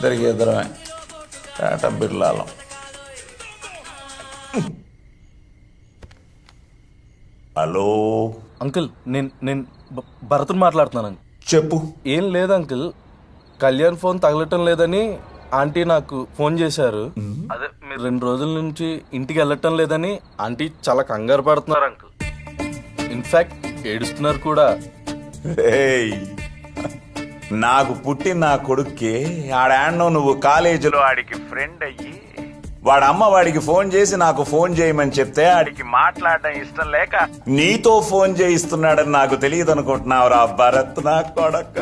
ఇద్దరికి ఇద్దరమే Tata బిర్లాలం. Hello? Uncle నేను నేను భ- భరత్ని మాట్లాడుతున్నాను. చెప్పు. ఏం లేదు అంకుల్ కళ్యాణ్ ఫోన్ తగలటం లేదని ఆంటీ నాకు ఫోన్ చేశారు. అదే మీరు రెండు రోజుల నుంచి ఇంటికి వెళ్ళటం లేదని ఆంటీ చాలా కంగారు పడుతున్నారు అంకుల్. ఇన్ఫాక్ట్ ఏడుస్తున్నారు కూడా. రేయ్ నాకు పుట్టిన నా కొడుక్కి ఆడాన్నో నువ్వు కాలేజీలో ఆడికి ఫ్రెండ్ అయ్యి వాడి అమ్మ వాడికి ఫోన్ చేసి నాకు ఫోన్ చేయమని చెప్తే ఆడికి మాట్లాడడం ఇష్టం లేక నీతో ఫోన్ చేయిస్తున్నాడని నాకు తెలియదు అనుకుంటున్నావురా భరత్ నా కొడక.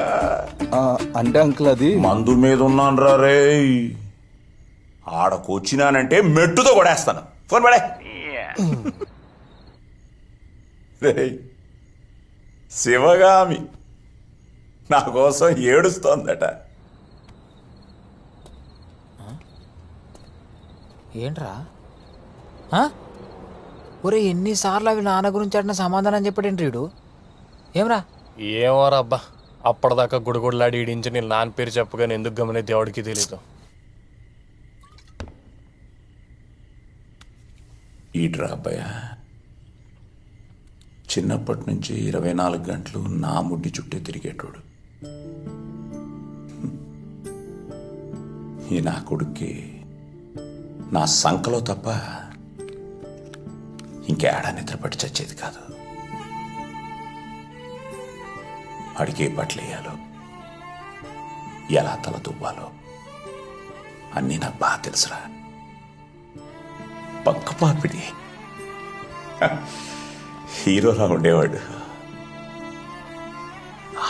ఆ, అంటే అంకుల్ అది? మందు మీద ఉన్నాను రా. రే ఆడకు వచ్చినానంటే మెట్టుతో కొడేస్తాను. ఫోన్ పడే. శివగామి. నా కోసం ఏడుస్తోందట. ఏంట్రా? ఒరే ఎన్నిసార్లు అవి నాన్న గురించి అడిన సమాధానం చెప్పాడేంటి వీడు? ఏమ్రా? ఏమోరా అబ్బా అప్పటిదాకా గుడిగుడలాడి ఈడించి నేను నాన్న పేరు చెప్పగానే ఎందుకు గమనే దేవుడికి తెలీదు. ఈడ్రా అబ్బాయ చిన్నప్పటి నుంచి ఇరవై నాలుగు గంటలు నా ముడ్డి చుట్టే తిరిగేటోడు. ఈ నా కొడుక్కి నా సంకలో తప్ప ఇంకేడా నిద్రపట్టి చచ్చేది కాదు అడిగే బట్టలు వేయాలో ఎలా తల దువ్వాలో అన్నీ నాకు బాగా తెలుసురా పక్కపాపిడి హీరోలా ఉండేవాడు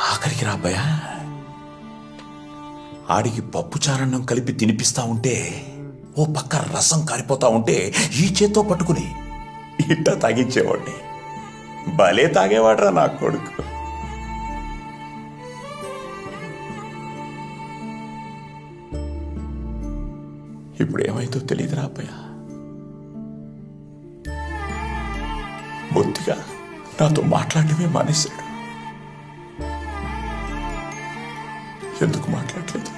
ఆఖరికి రాబ్బయ్యా ఆడికి పప్పుచారణం కలిపి తినిపిస్తా ఉంటే ఓ పక్క రసం కారిపోతా ఉంటే ఈ చేత్తో పట్టుకుని ఇట్ట తాగించేవాడిని. భలే తాగేవాడ్రా నా కొడుకు. ఇప్పుడు ఏమైందో తెలియదురా అబ్బాయ బొత్తిగా నాతో మాట్లాడటమే మానేశాడు. ఎందుకు మాట్లాడలేదు?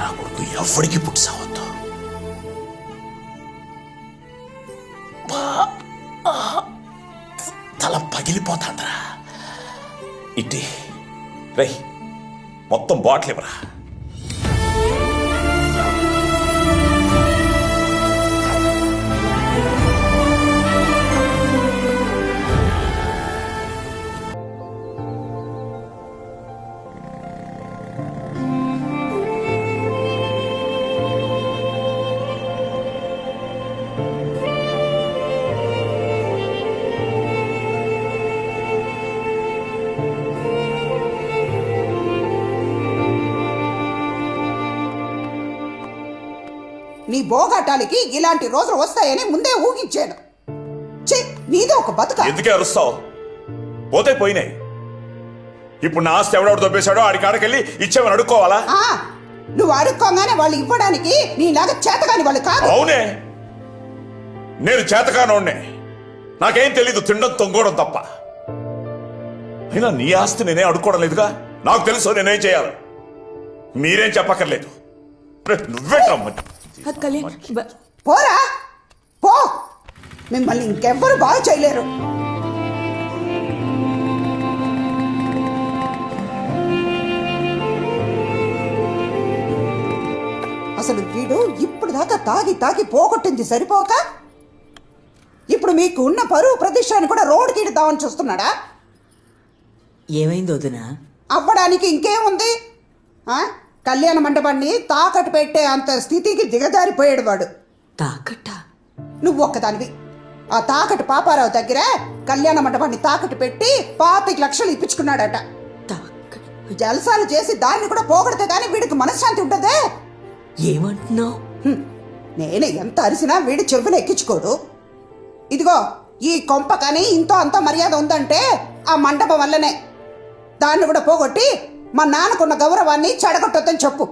నా కొడుకు ఎవరికి పుట్టి సావద్దు తల పగిలిపోతాందిరా. ఇట్టి రై మొత్తం బాటిల్ ఇవ్వరా? నీ బోగాటానికి ఇలాంటి రోజులు వస్తాయని ముందే ఊహించాను. నీది ఒక బతుక. ఎందుకే అరుస్తావు? పోతే పోయినాయి. ఇప్పుడు నా ఆస్తి ఎవడెవడు దొబ్బేశాడో ఆడి కాడకెళ్ళి ఇచ్చేమని అడుక్కోవాలా? ఆ, నువ్వు అడుక్కోగానే వాళ్ళు ఇవ్వడానికి నీలాగా చేతగాని వాళ్ళు కాదు. అవునే. నేను చేతకానోడ్నే నాకేం తెలీదు తినడం తొంగోవడం తప్ప. అయినా నీ ఆస్తి నేనే అడుక్కోవడం లేదుగా? నాకు తెలుసు నేనేం చేయాలి. మీరేం చెప్పక్కర్లేదు. రే, నువ్వే రమ్మని. కళ్యాణ్ బ- పోరా! పో! మిమ్మల్ని ఇంకెవ్వరు బాగు చేయలేరు. అసలు వీడు ఇప్పుడు దాకా తాగి తాగి పోగొట్టింది సరిపోక? ఇప్పుడు మీకు ఉన్న పరువు ప్రతిష్టాన్ని కూడా రోడ్డుకి ఇడదామని చూస్తున్నాడా? ఏమైంది వదినా? అవ్వడానికి ఇంకేముంది? ఆ? కళ్యాణ మండపాన్ని తాకట్టు పెట్టే అంత స్థితికి దిగజారిపోయాడు వాడు. తాకట్ట నువ్వు ఒక్కదానివి. ఆ తాకట్టు పాపారావు దగ్గర కళ్యాణ మండపాన్ని తాకట్టు పెట్టి పాతిక లక్షలు ఇప్పించుకున్నాడట. జలసాలు చేసి దాన్ని కూడా పోగొడితే కానీ వీడికి మనశ్శాంతి ఉంటుందే ఏమంటున్నావు. నేను ఎంత అరిసినా వీడి చెవులు ఎక్కించుకోడు. ఇదిగో ఈ కొంప కానీ ఇంతో అంత మర్యాద ఉందంటే ఆ మండపం వల్లనే. దాన్ని కూడా పోగొట్టి మా నాన్నకున్న గౌరవాన్ని చెడగొట్టొద్దని చెప్పు.